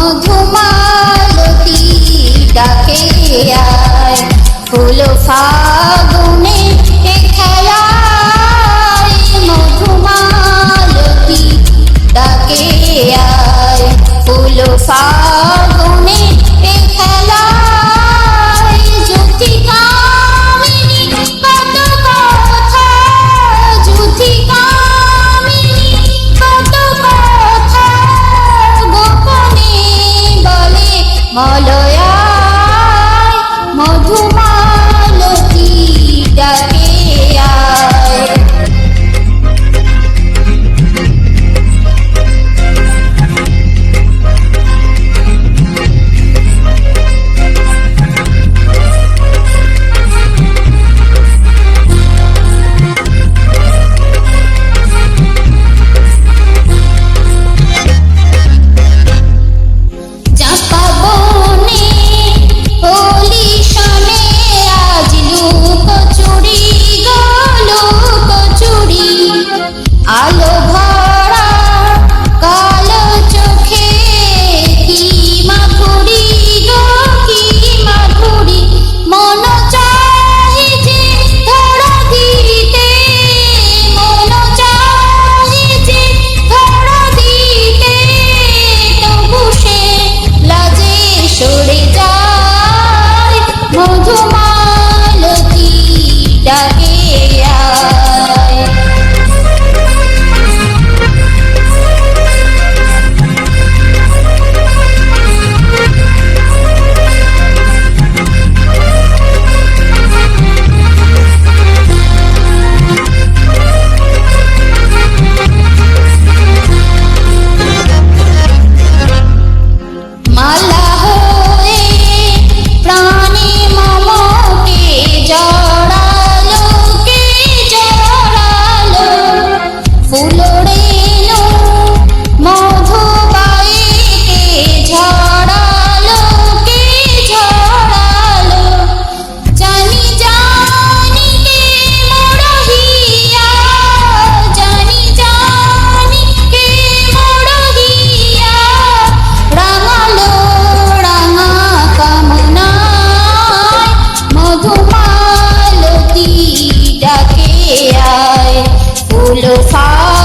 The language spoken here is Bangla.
মধুমালতি ডাকে আয় ফুল ফাগ ডাকিয়া ডাকে আয় ফুল ফা